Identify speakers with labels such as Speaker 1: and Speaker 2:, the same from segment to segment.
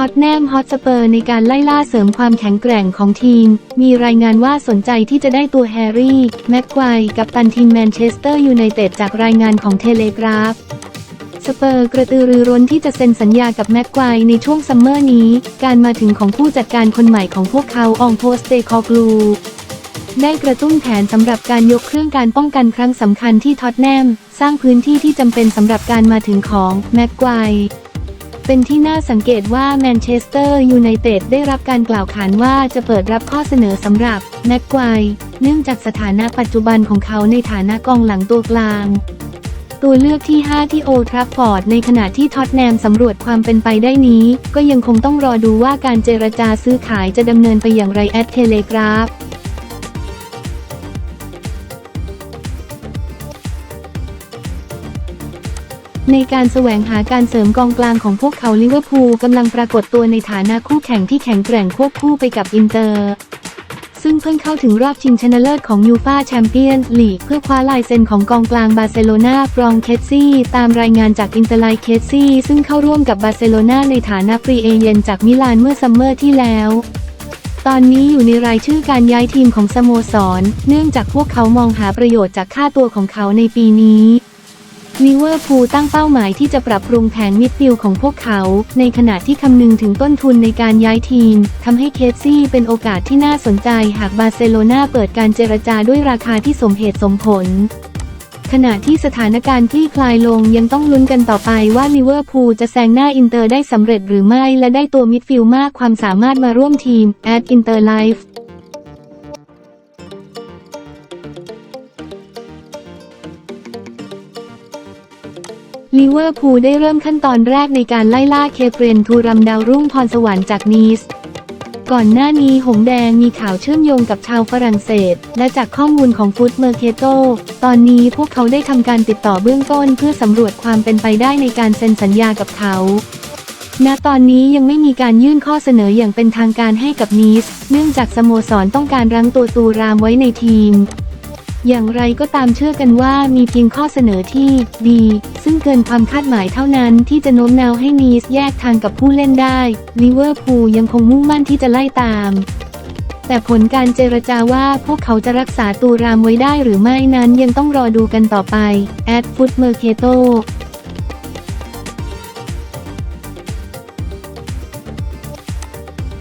Speaker 1: ท็อตแนมฮอตสเปอร์ในการไล่ล่าเสริมความแข็งแกร่งของทีม มีรายงานว่าสนใจที่จะได้ตัวแฮร์รี่ แม็กไกวร์กับตันทีมแมนเชสเตอร์ยูไนเต็ดจากรายงานของเทเลกราฟ สเปอร์กระตือรือร้นที่จะเซ็นสัญญากับแม็กไกวร์ในช่วงซัมเมอร์นี้ การมาถึงของผู้จัดการคนใหม่ของพวกเขาอองโพสเตคอกลูได้กระตุ้นแผนสำหรับการยกเครื่องการป้องกันครั้งสำคัญที่ท็อตแนม สร้างพื้นที่ที่จำเป็นสำหรับการมาถึงของแม็กไกวร์ เป็นที่น่าสังเกตว่าแมนเชสเตอร์ยูไนเต็ดได้รับการกล่าวขานว่าจะเปิดรับข้อเสนอสำหรับแม็กไกว์เนื่องจากสถานะปัจจุบันของเขาในฐานะกองหลังตัวกลาง ตัวเลือกที่ 5 ที่โอทรัฟฟอร์ดในขณะที่ท็อตแนมสำรวจความเป็นไปได้นี้ ก็ยังคงต้องรอดูว่าการเจรจาซื้อขายจะดำเนินไปอย่างไรแอดเทเลกราฟ ในการแสวงหาการเสริมกองกลางของพวกเขาลิเวอร์พูลกำลังปรากฏตัวในฐานะคู่แข่งที่แข็งแกร่งควบคู่ไปกับอินเตอร์ ซึ่งเพิ่งเข้าถึงรอบชิงชนะเลิศของยูฟาแชมเปี้ยนลีกเพื่อคว้าลายเซ็นของกองกลางบาร์เซโลนาฟรองเคสซี่ ตามรายงานจากอินเตอร์ไลเคสซี่ซึ่งเข้าร่วมกับบาร์เซโลนาในฐานะฟรีเอเยนจากมิลานเมื่อซัมเมอร์ที่แล้วตอนนี้อยู่ในรายชื่อการย้ายทีมของสโมสร เนื่องจากพวกเขามองหาประโยชน์จากค่าตัวของเขาในปีนี้ ลิเวอร์พูลตั้งเป้าหมายที่จะปรับปรุงแผนมิดฟิลด์ของพวกเขา ในขณะที่คำนึงถึงต้นทุนในการย้ายทีมทำให้เคซี่เป็นโอกาสที่น่าสนใจหากบาร์เซโลนาเปิดการเจรจาด้วยราคาที่สมเหตุสมผลขณะที่สถานการณ์คลี่คลายลงยังต้องลุ้นกันต่อไปว่าลิเวอร์พูลจะแซงหน้าอินเตอร์ได้สำเร็จหรือไม่และได้ตัวมิดฟิลด์มากความสามารถมาร่วมทีมแอดอินเตอร์ไลฟ์ ลิเวอร์พูลได้เริ่มขั้นตอนแรกในการไล่ล่าเคเปรนทูรัมดาวรุ่งพรสวรรค์จากนีส ก่อนหน้านี้หงแดงมีข่าวเชื่อมโยงกับชาวฝรั่งเศส และจากข้อมูลของฟุตเมอร์เคโต ตอนนี้พวกเขาได้ทำการติดต่อเบื้องต้นเพื่อสำรวจความเป็นไปได้ในการเซ็นสัญญากับเขาณตอนนี้ยังไม่มีการยื่นข้อเสนออย่างเป็นทางการให้กับนีส เนื่องจากสโมสรต้องการรั้งตัวตูรามไว้ในทีม อย่างไรก็ตามเชื่อกันว่ามีเพียงข้อเสนอที่ดี ซึ่งเกินความคาดหมายเท่านั้นที่จะโน้มน้าวให้นีสแยกทางกับผู้เล่นได้ ลิเวอร์พูลยังคงมุ่งมั่นที่จะไล่ตาม แต่ผลการเจรจาว่าพวกเขาจะรักษาตูรามไว้ได้หรือไม่นั้นยังต้องรอดูกันต่อไปแอดฟุตเมอร์เคโต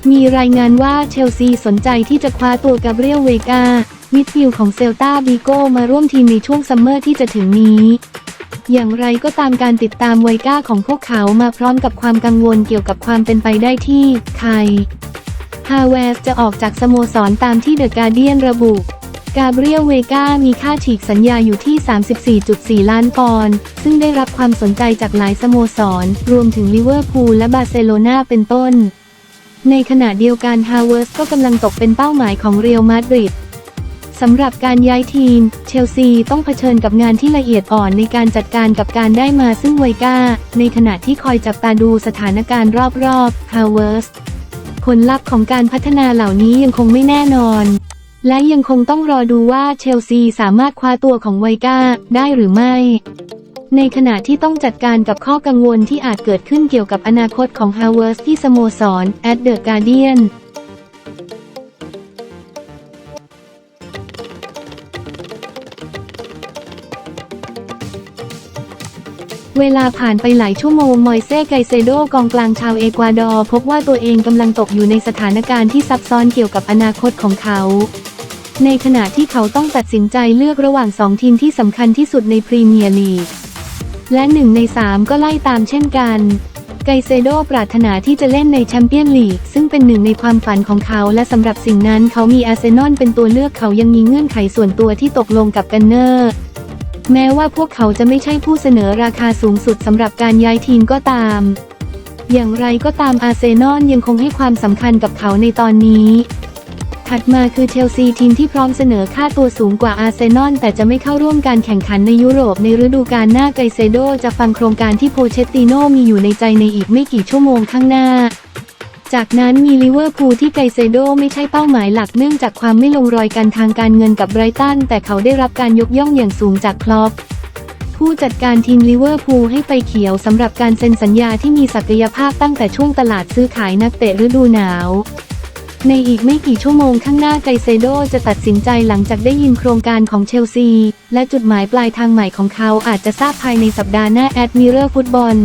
Speaker 1: มีรายงานว่าเชลซีสนใจที่จะคว้าตัวกาเบรียลเวกา มิดฟิลด์ของเซลตาบีโกมาร่วมทีมในช่วงซัมเมอร์ที่จะถึงนี้ อย่างไรก็ตามการติดตามไวก้าของพวกเขามาพร้อมกับความกังวลเกี่ยวกับความเป็นไปได้ที่ใครฮาเวสจะออกจากสโมสรตามที่เดอะการเดียนระบุ กาเบรียลเวกามีค่าฉีกสัญญาอยู่ที่ 34.4 ล้านปอนด์ซึ่งได้รับความสนใจจากหลายสโมสร รวมถึงลิเวอร์พูลและบาร์เซโลนาเป็นต้น ในขณะเดียวกันฮาเวิร์สก็กำลังตกเป็นเป้าหมายของเรียลมาดริด สำหรับการย้ายทีม เชลซีต้องเผชิญกับงานที่ละเอียดอ่อนในการจัดการกับการได้มาซึ่งไวก้า ในขณะที่คอยจับตาดูสถานการณ์รอบๆฮาวเวิร์สผลลัพธ์ของการพัฒนาเหล่านี้ยังคงไม่แน่นอน และยังคงต้องรอดูว่าเชลซีสามารถคว้าตัวของไวก้าได้หรือไม่ ในขณะที่ต้องจัดการกับข้อกังวลที่อาจเกิดขึ้นเกี่ยวกับอนาคตของฮาวเวิร์สที่สโมสรแอดเดอะการเดียน เวลาผ่านไปหลายชั่วโมง มอยเซ่ไกเซโดกองกลางชาวเอกวาดอร์พบว่าตัวเองกำลังตกอยู่ในสถานการณ์ที่ซับซ้อนเกี่ยวกับอนาคตของเขา ในขณะที่เขาต้องตัดสินใจเลือกระหว่างสองทีมที่สำคัญที่สุดในพรีเมียร์ลีก และหนึ่งในสามก็ไล่ตามเช่นกันไกเซโดปรารถนาที่จะเล่นในแชมเปี้ยนลีก ซึ่งเป็นหนึ่งในความฝันของเขา และสำหรับสิ่งนั้นเขามีอาร์เซนอลเป็นตัวเลือกเขายังมีเงื่อนไขส่วนตัวที่ตกลงกับกันเนอร์ แม้ว่าพวกเขาจะไม่ใช่ผู้เสนอราคาสูงสุดสำหรับการย้ายทีมก็ตาม อย่างไรก็ตามอาร์เซนอลยังคงให้ความสำคัญกับเขาในตอนนี้ ถัดมาคือเชลซีทีมที่พร้อมเสนอค่าตัวสูงกว่าอาร์เซนอลแต่จะไม่เข้าร่วมการแข่งขันในยุโรปในฤดูกาลหน้าไกเซโดจะฟังโครงการที่โพเชตติโนมีอยู่ในใจในอีกไม่กี่ชั่วโมงข้างหน้า จากนั้นมีลิเวอร์พูลที่ไกเซโดไม่ใช่เป้าหมายหลักเนื่องจากความไม่ลงรอยกันทางการเงินกับไบรตัน แต่เขาได้รับการยกย่องอย่างสูงจากคลอปผู้จัดการทีมลิเวอร์พูลให้ไฟเขียวสำหรับการเซ็นสัญญาที่มีศักยภาพตั้งแต่ช่วงตลาดซื้อขายนักเตะฤดูหนาว ในอีกไม่กี่ชั่วโมงข้างหน้าไกเซโดจะตัดสินใจหลังจากได้ยินโครงการของเชลซี และจุดหมายปลายทางใหม่ของเขาอาจจะทราบภายในสัปดาห์หน้าแอดมิเรอร์ฟุตบอล